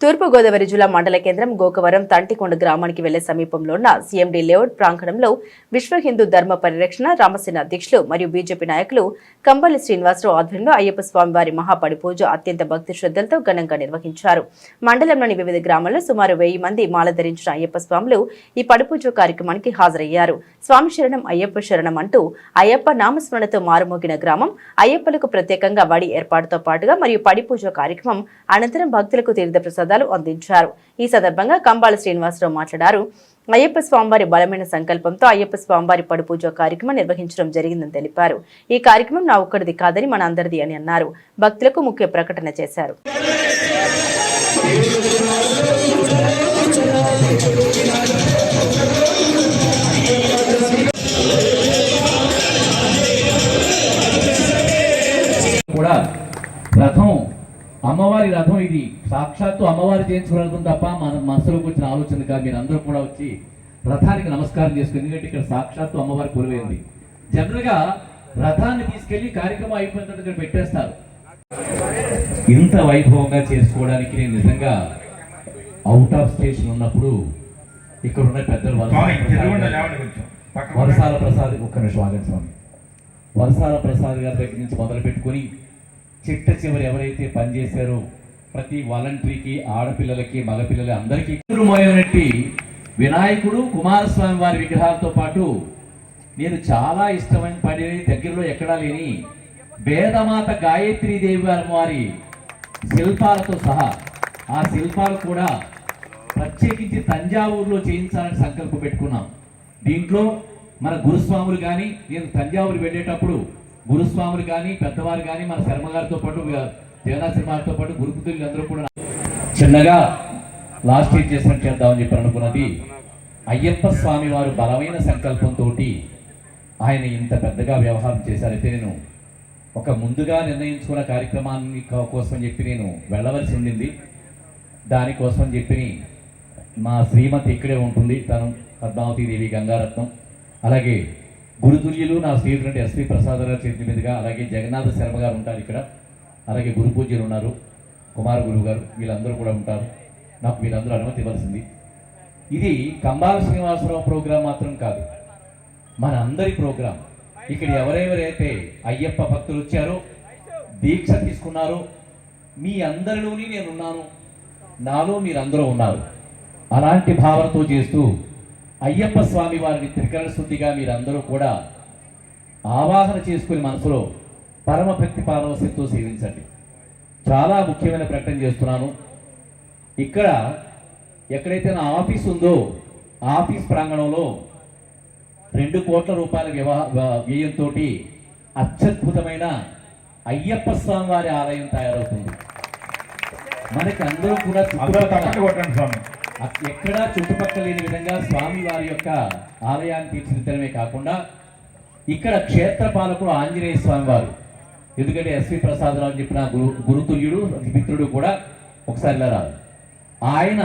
తూర్పుగోదావరి జిల్లా మండల కేంద్రం గోకవరం తంటికొండ గ్రామానికి వెళ్ళే సమీపంలో ఉన్న సీఎండీ లేఅవుట్ ప్రాంగణంలో విశ్వ హిందూ ధర్మ పరిరక్షణ రామసేన అధ్యక్షులు మరియు బీజేపీ నాయకులు కంబలి శ్రీనివాసరావు ఆధ్వర్యంలో అయ్యప్ప స్వామి వారి మహాపడి పూజ అత్యంత భక్తి శ్రద్ధలతో ఘనంగా నిర్వహించారు. మండలంలోని వివిధ గ్రామాల్లో సుమారు వెయ్యి మంది మాల ధరించిన అయ్యప్ప స్వాములు ఈ పడిపూజ కార్యక్రమానికి హాజరయ్యారు. స్వామి శరణం అయ్యప్ప శరణం అంటూ అయ్యప్ప నామస్మరణతో మారుమోగిన గ్రామం అయ్యప్పలకు ప్రత్యేకంగా వడి ఏర్పాటుతో పాటుగా మరియు పడి పూజ కార్యక్రమం అనంతరం భక్తులకు తీర్థ ఆశీర్వాదాలు అందించారు. ఈ సందర్భంగా కంబాల శ్రీనివాసరావు మాట్లాడారు. అయ్యప్ప స్వామివారి బలమైన సంకల్పంతో అయ్యప్ప స్వామివారి పడుపూజ కార్యక్రమం నిర్వహించడం జరిగిందని తెలిపారు. ఈ కార్యక్రమం నా ఒక్కడిది కాదని మన అందరిది అని అన్నారు. భక్తులకు ముఖ్య ప్రకటన చేశారు. కూడా రథం అమ్మవారి రథం ఇది. సాక్షాత్తు అమ్మవారి చేయించుకోవడం తప్ప మన మనసులోకి వచ్చిన ఆలోచన కాదు మీరు అందరూ కూడా వచ్చి రథానికి నమస్కారం చేసుకుని ఎందుకంటే ఇక్కడ సాక్షాత్తు అమ్మవారి కొలువైంది. జనరల్గా రథాన్ని తీసుకెళ్ళి కార్యక్రమం అయిపోయిన తర్వాత ఇక్కడ పెట్టేస్తారు. ఇంత వైభవంగా చేసుకోవడానికి నేను నిజంగా అవుట్ ఆఫ్ స్టేషన్ ఉన్నప్పుడు ఇక్కడ ఉన్న పెద్దలు వరసాల ప్రసాద్ ఒక్క నిమిషం ఆగండి స్వామి. వరసాల ప్రసాద్ గారి దగ్గర నుంచి మొదలు పెట్టుకుని చిట్ట చివరి ఎవరైతే పనిచేశారో ప్రతి వాలంటరీకి ఆడపిల్లలకి మగపిల్లలకి అందరికీ మోయనట్టి వినాయకుడు కుమారస్వామి వారి విగ్రహాలతో పాటు నేను చాలా ఇష్టమైన పడి దగ్గరలో ఎక్కడా లేని వేదమాత గాయత్రీదేవి దేవి వారి వారి శిల్పాలతో సహా ఆ శిల్పాలు కూడా ప్రత్యేకించి తంజావూరులో చేయించాలని సంకల్పం పెట్టుకున్నాం. దీంట్లో మన గురుస్వాములు కానీ నేను తంజావూరు వెళ్ళేటప్పుడు గురుస్వాములు కానీ పెద్దవారు కానీ మన శర్మ గారితో పాటు జగన్నా సినిమాతో పాటు గురుపుతులు అందరూ కూడా చిన్నగా లాస్ట్ ఇయర్ చేసినట్టు చేద్దామని చెప్పి అనుకున్నది అయ్యప్ప స్వామి వారు బలమైన సంకల్పంతో ఆయన ఇంత పెద్దగా వ్యవహారం చేశారైతే నేను ఒక ముందుగా నిర్ణయించుకున్న కార్యక్రమాన్ని కోసం చెప్పి నేను వెళ్ళవలసి ఉండింది. దానికోసం చెప్పి మా శ్రీమతి ఇక్కడే ఉంటుంది. తను పద్మావతి దేవి గంగారత్నం. అలాగే గురుతుల్యులు నా స్నేహితుడు ఎస్వి ప్రసాద్ గారి చేతి మీదుగా అలాగే జగన్నాథ శర్మ గారు ఉంటారు ఇక్కడ. అలాగే గురు పూజలు ఉన్నారు. కుమార్ గురువు గారు వీళ్ళందరూ కూడా ఉంటారు. నాకు వీళ్ళందరూ అనుమతి ఇవ్వాల్సింది ఇది కంబాల శ్రీనివాసరావు ప్రోగ్రాం మాత్రం కాదు. మన అందరి ప్రోగ్రాం. ఇక్కడ ఎవరెవరైతే అయ్యప్ప భక్తులు వచ్చారో దీక్ష తీసుకున్నారో మీ అందరిలోని నేనున్నాను. నాలో మీరందరూ ఉన్నారు. అలాంటి భావనతో చేస్తూ అయ్యప్ప స్వామి వారిని త్రికరణ శుద్ధిగా మీరందరూ కూడా ఆవాహన చేసుకుని మనసులో పరమభక్తి పారవశ్యంతో సేవించండి. చాలా ముఖ్యమైన ప్రకటన చేస్తున్నాను. ఇక్కడ ఎక్కడైతే నా ఆఫీస్ ఉందో ఆఫీస్ ప్రాంగణంలో రెండు కోట్ల రూపాయల వ్యవహ వ్యయంతో అత్యద్భుతమైన అయ్యప్ప స్వామి వారి ఆలయం తయారవుతుంది. మనకి అందరూ కూడా ఎక్కడా చుట్టుపక్కల లేని విధంగా స్వామి వారి యొక్క ఆలయాన్ని తీర్చిదిద్దడమే కాకుండా ఇక్కడ క్షేత్ర పాలకుడు ఆంజనేయ స్వామి వారు ఎందుకంటే ఎస్వి ప్రసాదరావు అని చెప్పిన గురు గురుతుల్యుడు మిత్రుడు కూడా ఒకసారి రాదు. ఆయన